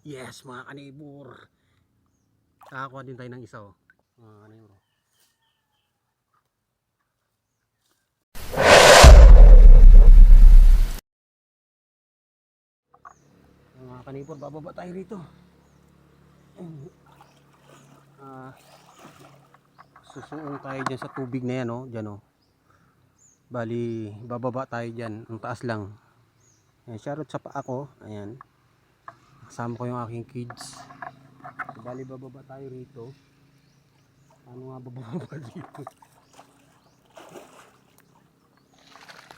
Yes, mga kanibor. Nakakuha din tayo ng isa, oh. Mga kanibor. Mga kanibor, bababa tayo rito. Ah, susuong tayo dyan sa tubig na yan, oh. Dyan, oh. Bali, bababa tayo dyan. Ang taas lang. Ayan, shoutout sa paa ko. Ayan. Kasama ko yung aking kids. Bali, bababa tayo rito. Ano nga bababa dito?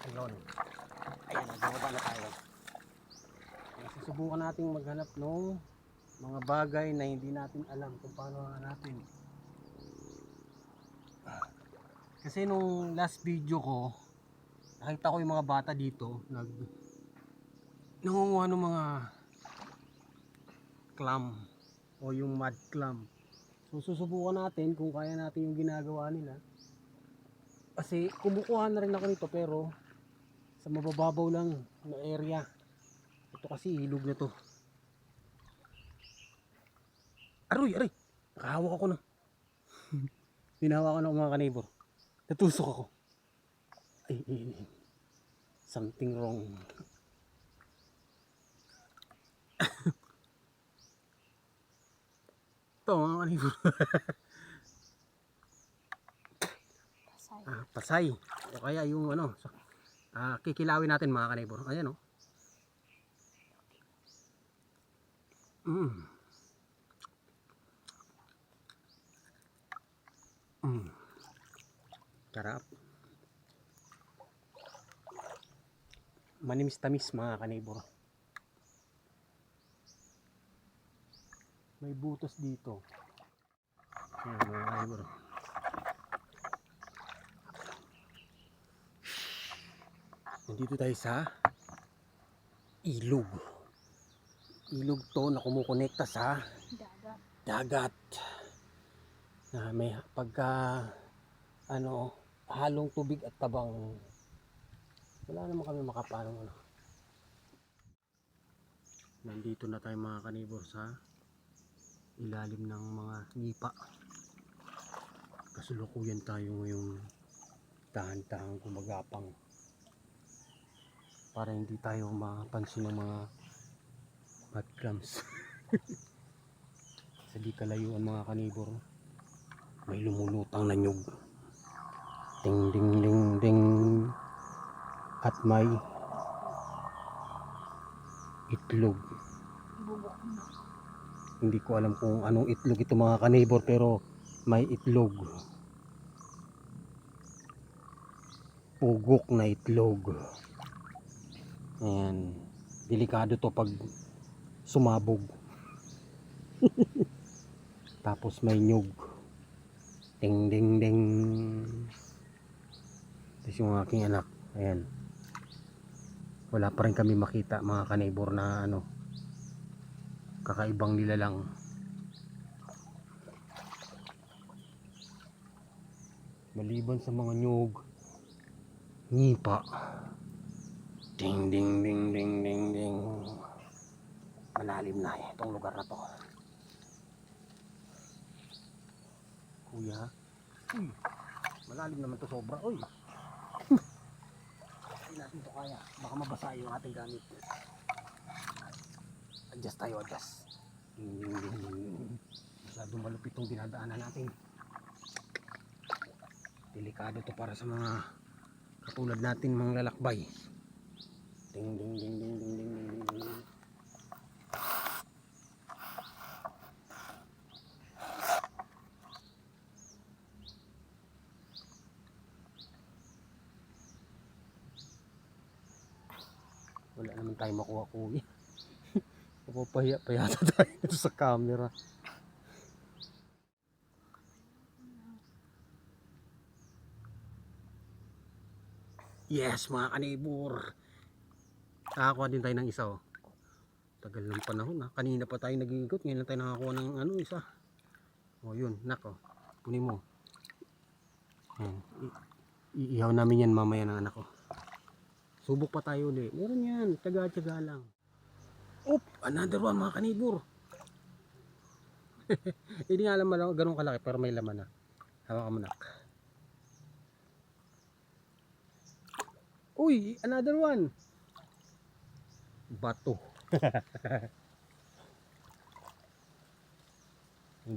Ayun. Ayan, bababa na tayo. Susubukan natin maghanap ng mga bagay na hindi natin alam kung paano hanapin. Kasi nung last video ko, nakita ko yung mga bata dito, nag nangunguha ng mga clam o yung mud clam. So susubukan natin kung kaya natin yung ginagawa nila. Kasi kumukuha na rin ako nito pero sa mabababaw lang na area. Ito kasi ilog na to. Aroy, aroy. Nakahawak ako na. Hinahawakan ako mga kanibor. Natusok ako. Ay, ay, ay. Something wrong. Ito kanibor. Pasay. Ah, pasay. O kaya yung ano, sa- ah, kikilawin natin mga kanibor. Ayan o. Mm. Mm. Sarap. Manimis-tamis mga kanibor. May butos dito. Ayan mga kanibor. Nandito tayo sa ilog. Ilog to na kumukonekta sa Dagat. dagat. Na may pagka ano halong tubig at tabang wala naman kami makapanong ano. Nandito na tayo mga kanibor sa ilalim ng mga nipa. Kasulukuyan tayo ngayong dahan-dahan gumagapang para hindi tayo mapansin ng mga mud clams. sa di kalayuan mga kanibor may lumulutang na nyug. Ding ding ding ding at may itlog. Bubok na. Hindi ko alam kung anong itlog ito mga kanibor pero may itlog. Pugok na itlog. Ayan. Delikado to pag sumabog. Tapos may nyug. Ding ding ding. Tapos yung aking anak. Ayan. Wala pa rin kami makita mga kanibor na ano kakaibang nila lang. Maliban sa mga nyug nipa ding ding ding ding ding ding. Malalim na eh, itong lugar na to. Kuya? Uy malalim naman to sobra. Uy. Hindi natin to kaya. Baka mabasa yung ating gamit adjust tayo adjust. Ding masyado malupit tong dinadaanan natin. Delikado to para sa mga katulad natin mga lalakbay. Ding ding ding ding ding ding ding ding ding. Wala naman tayo makuha kuya Napapahiya pa yata tayo sa camera. Yes, mga kanibor. Nakakuha din tayo ng isa, oh. Tagal ng panahon, ha. Kanina pa tayo nag-iikot. Ngayon lang tayo nakakuha ng ano, isa. Oh, yun. Nako. Kunin mo. Iihaw namin yan mamaya ng anak ko. Subok pa tayo ulit. Meron yan. Tsaga-tsaga lang. Oop, another one mga kanibor. Hindi nga alam mo ganun kalaki pero may laman na. Hawakan mo na. Uy, another one. Bato.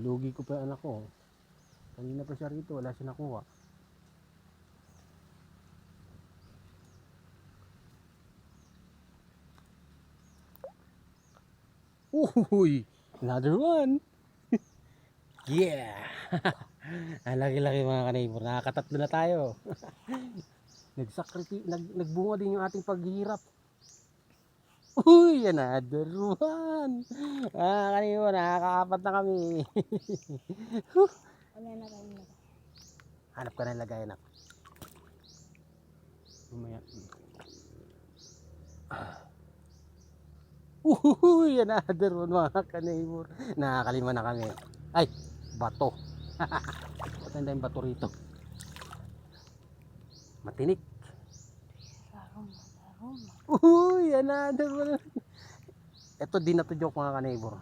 Lugi ko pa anak ko. Kanina pa siya rito, wala siya nakuha. Uy, another one. yeah. Laki-laki mga kanibor. Nakakatatlo na tayo. Nagsakripi, nag, nagbunga din yung ating paghihirap. Uy, another one. Ah, kanibor, nakakaapat na kami. Na na? Hanap ka ng lagay anak. Mamaya. Ah. Uhuy, another one mga ka-neighbor. Nakakalima na kami. Ay, bato. Matanda yung bato rito. Matinik. Uhuy, another one. Ito din na to joke mga ka-neighbor.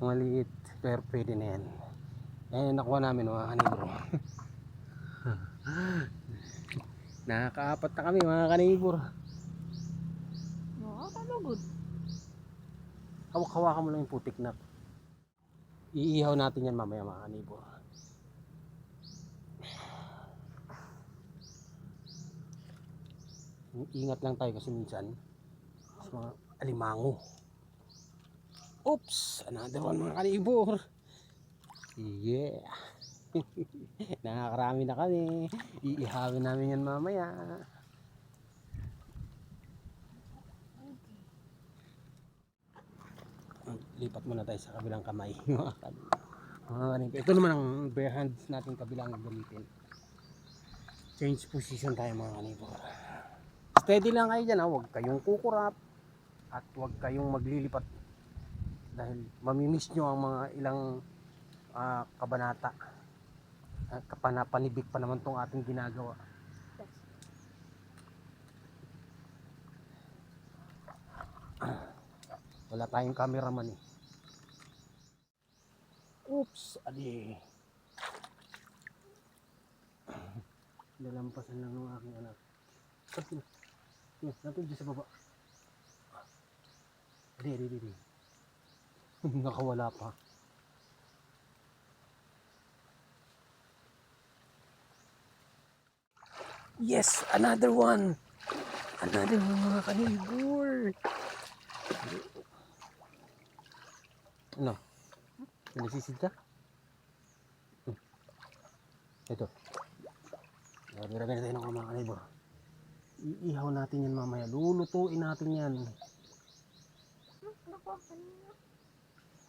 Maliit, pero pwede na yan. Ayan, nakuha namin mga ka-neighbor. Nakakaapat na kami mga ka-neighbor. Oo, kalugod. Hawak-hawakan mo lang yung putik na. Iihaw natin yan mamaya mga kanibor. Ingat lang tayo kasi minsan sa mga alimango. Oops! Another one mga kanibor. Yeah! Nakakarami na kami. Iihawin namin yan mamaya. Lipat muna tayo sa kabilang kamay mga kanibor. ito naman ang bare hands natin kabilang gamitin. Change position tayo mga kanibor steady lang kayo dyan ha huwag kayong kukurap at huwag kayong maglilipat dahil mamimiss nyo ang mga ilang ah, kabanata. At kapanapanibik pa naman tong ating ginagawa. Wala tayong cameraman eh oops adi Nalampasan lang ng aking anak. Kasi, yun, natin dyan sa baba. Di, di, di, di. Nakawala pa. Yes, another one. Another one mga kanibor. Ano? Nasisid ka? Hmm. Ito. Marami-rami na tayo ng mga kanibor. Iihaw natin yan mamaya. Lulutuin natin yan.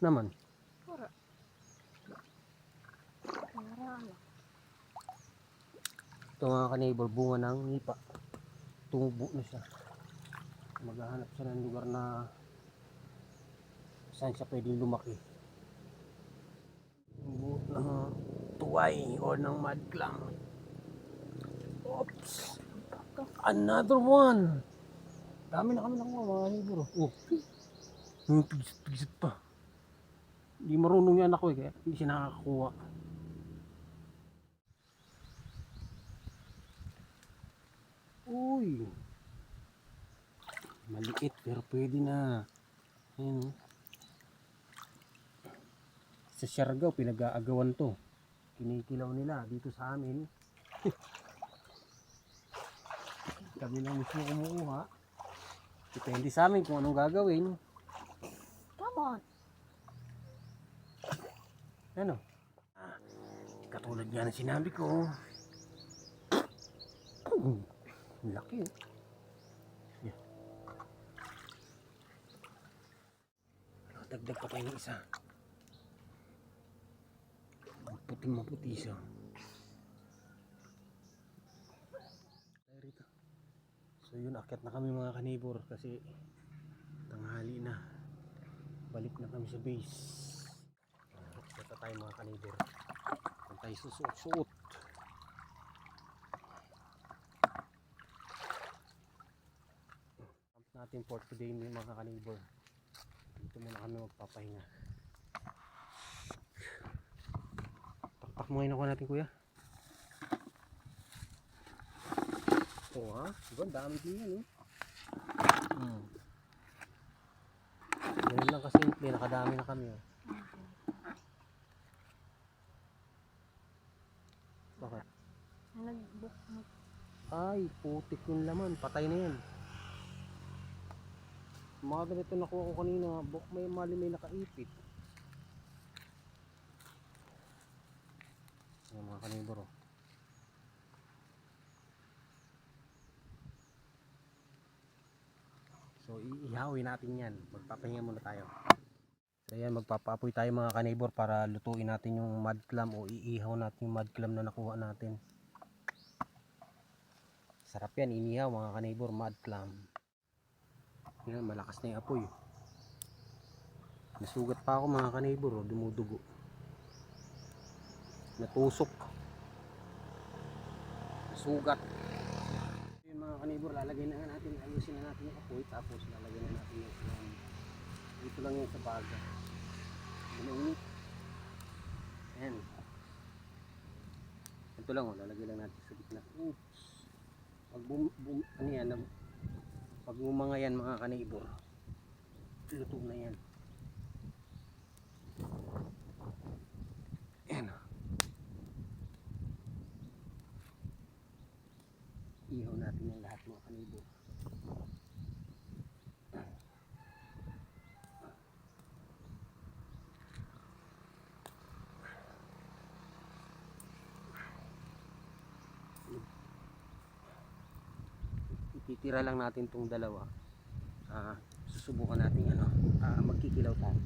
Naman. Para. Ito mga kanibor, bunga ng nipa. Tumubo na siya. Maghahanap siya ng lugar na saan siya pwedeng lumaki. Ng tuway o ng madlang. Oops! Another one! Dami na kami nakuha mga kanibor. Oh. Hmm, pisit-pisit pa. Hindi marunong yung anak ko eh, kaya hindi siya nakakakuha. Uy. Maliit pero pwede na. Ayan. oh. Sa Siargao, pinag-aagawan to. Kinikilaw nila dito sa amin. Kami lang mismo kumukuha. Depende sa amin kung anong gagawin. Come on. Ano? Ah, katulad nga ng sinabi ko. Laki oh. Yeah. Ano, Dagdag pa tayo ng isa. Puting maputi siya. So yun, akyat na kami mga kanibor kasi tanghali na. Balik na kami sa base. Ito tayo mga kanibor. Kung tayo susuot-suot. Camp natin for today mga kanibor. Dito muna kami magpapahinga. Mga inakuha natin kuya. Oo ha, diba? Dami din yan eh. Hmm. Ganun lang kasimple, nakadami na kami oh. Bakit? Nag-book Ay, putik yung laman. Patay na yan. Mga ganito nakuha ko kanina. Buk may mali may nakaipit. Ayan mga kanibor oh. So iihawin natin yan. Magpapahinga muna tayo. So ayan, magpapaapoy tayo mga kanibor para lutuin natin yung mud clam o iihaw natin yung mud clam na nakuha natin. Sarap yan, inihaw mga kanibor, mud clam. Yan, malakas na yung apoy. Nasugat pa ako mga kanibor, oh, dumudugo. Natusok. Nasugat. Yun mga kanibor, lalagay na natin, ayusin na natin yung apoy, tapos lalagay na natin yung um, dito lang yan sa baga. Ginunit. Ayan. Ito lang, oh, lalagay lang natin sa gitna. Oops pag bum, bum ano yan pag umanga yan mga kanibor luto na yan yan o. ihaw natin yung lahat mga kanibor ititira lang natin tong dalawa. Ah susubukan natin ano ah magkikilaw tayo.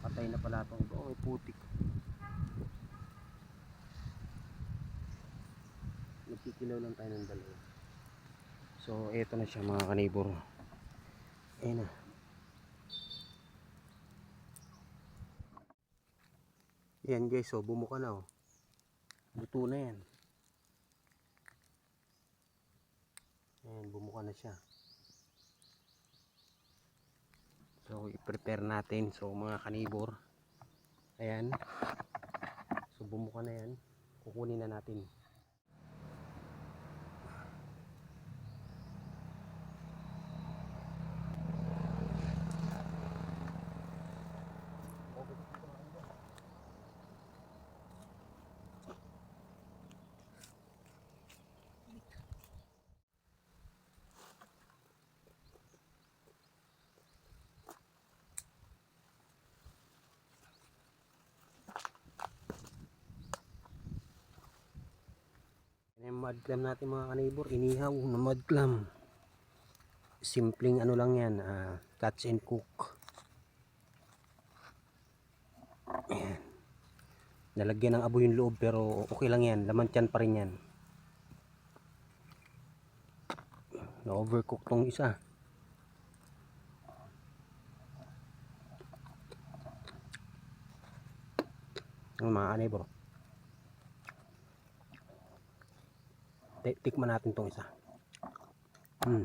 Patay na pala tong oh may putik. Magkikilaw lang tayo ng dalawa. So eto na siya mga kanibor. Ayun na. Yan guys so bumuka na oh. Luto na yan Ayan, bumuka na siya. So, i-prepare natin. So, mga kanibor. Ayan. So, bumuka na yan. Kukunin na natin. Yan yung mud natin mga kanibor. Inihaw na mud clam. Simpleng ano lang yan. ah, catch and cook. Ayan. Nalagyan ng abo yung loob pero okay lang yan. Laman tiyan pa rin yan. Na-overcook tong isa. Ang mga kanibor. Tikman natin tong isa. Hmm.